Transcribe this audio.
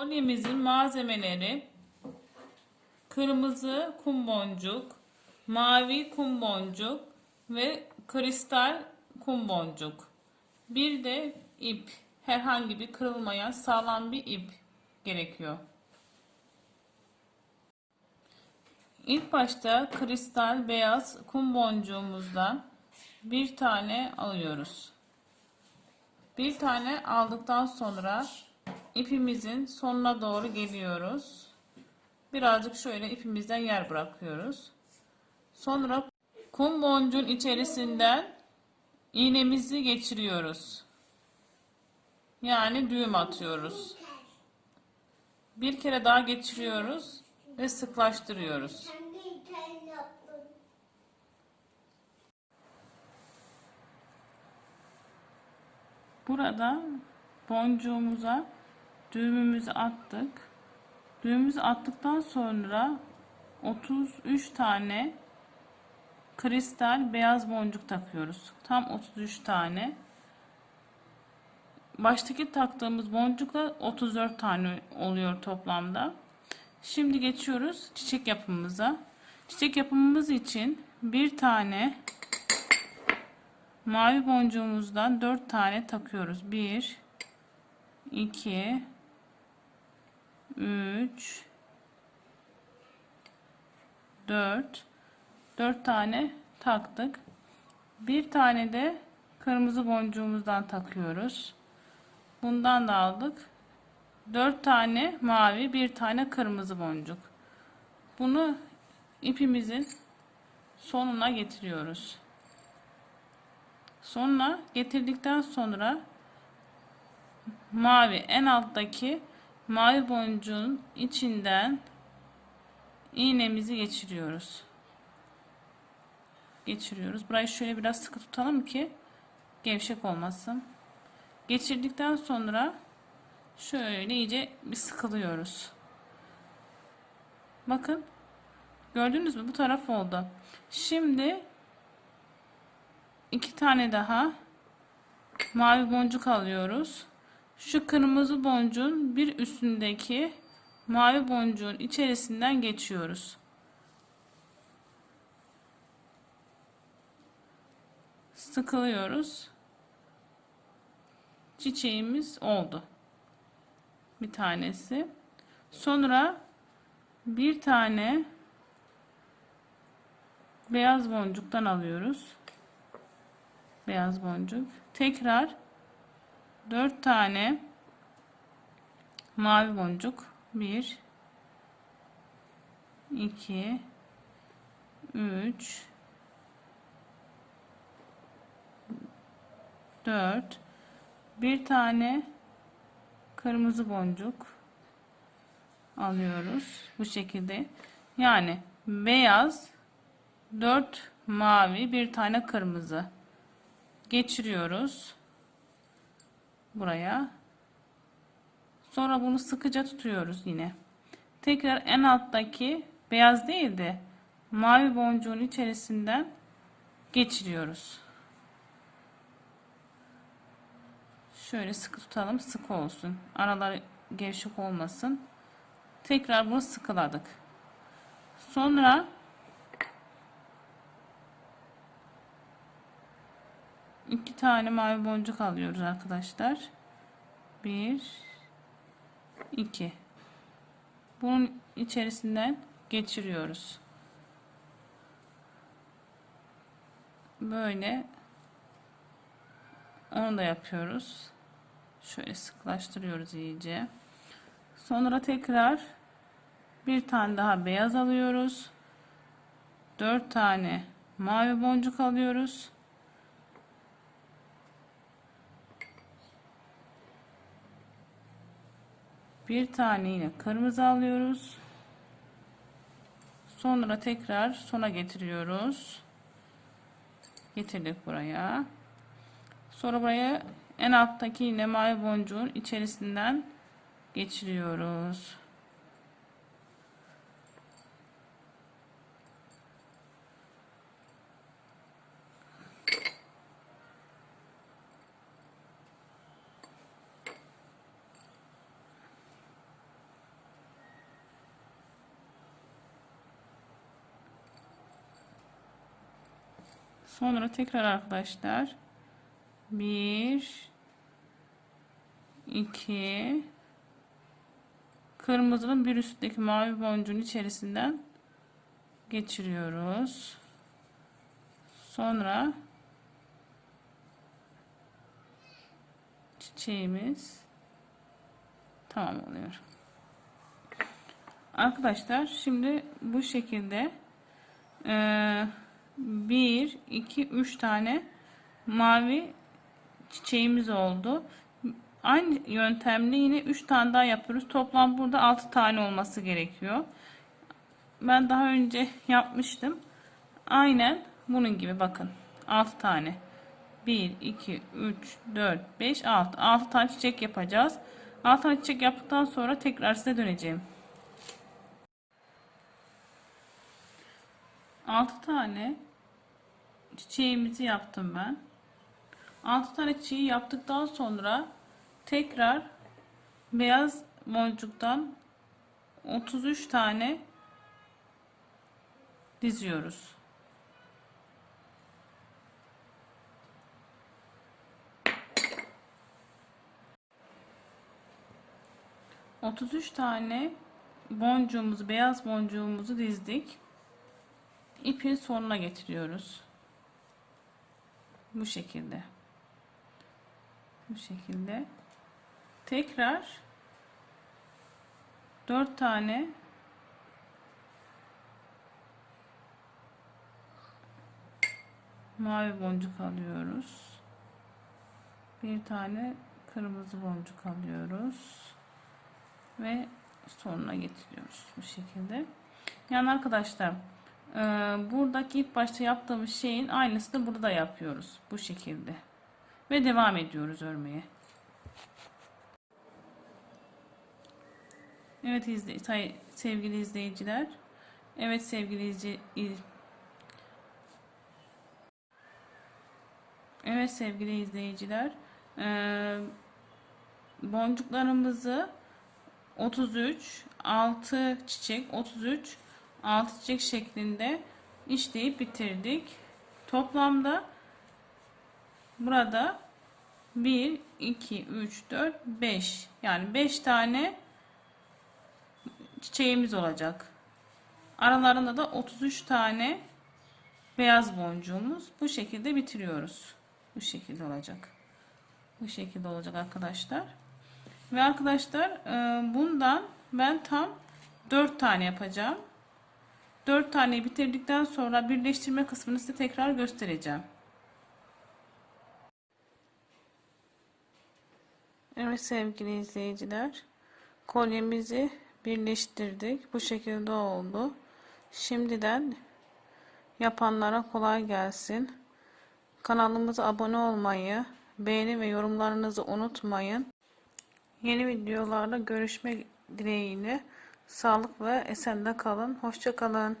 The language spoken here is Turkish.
Kolyemizin malzemeleri kırmızı kum boncuk, mavi kum boncuk ve kristal kum boncuk. Bir de ip. Herhangi bir kırılmayan sağlam bir ip gerekiyor. İlk başta kristal beyaz kum boncuğumuzdan bir tane alıyoruz. Bir tane aldıktan sonra ipimizin sonuna doğru geliyoruz. Birazcık şöyle ipimizden yer bırakıyoruz. Sonra kum boncuğun içerisinden iğnemizi geçiriyoruz. Yani düğüm atıyoruz. Bir kere daha geçiriyoruz ve sıklaştırıyoruz. Burada boncuğumuza düğümümüzü attık. Düğümümüzü attıktan sonra 33 tane kristal beyaz boncuk takıyoruz. Tam 33 tane. Baştaki taktığımız boncukla 34 tane oluyor toplamda. Şimdi geçiyoruz çiçek yapımımıza. Çiçek yapımımız için bir tane mavi boncuğumuzdan 4 tane takıyoruz. 1 2 3 4 4 tane taktık. Bir tane de kırmızı boncuğumuzdan takıyoruz. Bundan da aldık. 4 tane mavi, bir tane kırmızı boncuk. Bunu ipimizin sonuna getiriyoruz. Sonra getirdikten sonra mavi en alttaki mavi boncuğun içinden iğnemizi geçiriyoruz. Geçiriyoruz. Burayı şöyle biraz sıkı tutalım ki gevşek olmasın. Geçirdikten sonra şöyle iyice bir sıkılıyoruz. Bakın. Gördünüz mü? Bu taraf oldu. Şimdi iki tane daha mavi boncuk alıyoruz. Şu kırmızı boncuğun bir üstündeki mavi boncuğun içerisinden geçiyoruz. Sıkılıyoruz. Çiçeğimiz oldu. Bir tanesi. Sonra bir tane beyaz boncuktan alıyoruz. Beyaz boncuk. Tekrar 4 tane mavi boncuk. 1 2 3 4 bir tane kırmızı boncuk alıyoruz bu şekilde. Yani beyaz 4 mavi bir tane kırmızı geçiriyoruz buraya. Sonra bunu sıkıca tutuyoruz yine. Tekrar en alttaki beyaz değil de mavi boncuğun içerisinden geçiriyoruz. Şöyle sıkı tutalım, sık olsun. Araları gevşek olmasın. Tekrar bunu sıkıladık. Sonra iki tane mavi boncuk alıyoruz arkadaşlar. Bir, iki. Bunun içerisinden geçiriyoruz. Böyle onu da yapıyoruz. Şöyle sıklaştırıyoruz iyice. Sonra tekrar bir tane daha beyaz alıyoruz. Dört tane mavi boncuk alıyoruz. Bir tane yine kırmızı alıyoruz. Sonra tekrar sona getiriyoruz. Getirdik buraya. Sonra buraya en alttaki yine mavi boncuğun içerisinden geçiriyoruz. Sonra tekrar arkadaşlar 1 2 kırmızının bir üstteki mavi boncuğun içerisinden geçiriyoruz. Sonra çiçeğimiz tamam oluyor. Arkadaşlar şimdi bu şekilde eee 1 2 3 tane mavi çiçeğimiz oldu. Aynı yöntemle yine 3 tane daha yapıyoruz. Toplam burada 6 tane olması gerekiyor. Ben daha önce yapmıştım. Aynen bunun gibi bakın. 6 tane. 1, 2, 3, 4, 5, 6. 6 tane çiçek yapacağız. 6 tane çiçek yaptıktan sonra tekrar size döneceğim. 6 tane çiçeğimizi yaptım ben. 6 tane çiçeği yaptıktan sonra tekrar beyaz boncuktan 33 tane diziyoruz. Otuz üç tane boncuğumuzu, beyaz boncuğumuzu dizdik. İpin sonuna getiriyoruz. Bu şekilde. Bu şekilde. Tekrar 4 tane mavi boncuk alıyoruz. Bir tane kırmızı boncuk alıyoruz. Ve sonuna getiriyoruz bu şekilde. Yani arkadaşlar buradaki ilk başta yaptığımız şeyin aynısını burada da yapıyoruz. Bu şekilde. Ve devam ediyoruz örmeye. Evet izle, sevgili izleyiciler. Evet sevgili izci, iz- Evet sevgili izleyiciler. Ee, boncuklarımızı 33 6 çiçek 33 6 çiçek şeklinde işleyip bitirdik. Toplamda burada 1 2 3 4 5 yani 5 tane çiçeğimiz olacak. Aralarında da 33 tane beyaz boncuğumuz. Bu şekilde bitiriyoruz. Bu şekilde olacak. Bu şekilde olacak arkadaşlar. Ve arkadaşlar e, bundan ben tam 4 tane yapacağım. 4 taneyi bitirdikten sonra birleştirme kısmını size tekrar göstereceğim. Evet sevgili izleyiciler. Kolyemizi birleştirdik. Bu şekilde oldu. Şimdiden yapanlara kolay gelsin. Kanalımıza abone olmayı, beğeni ve yorumlarınızı unutmayın. Yeni videolarda görüşmek dileğiyle. Sağlık ve esende kalın. Hoşça kalın.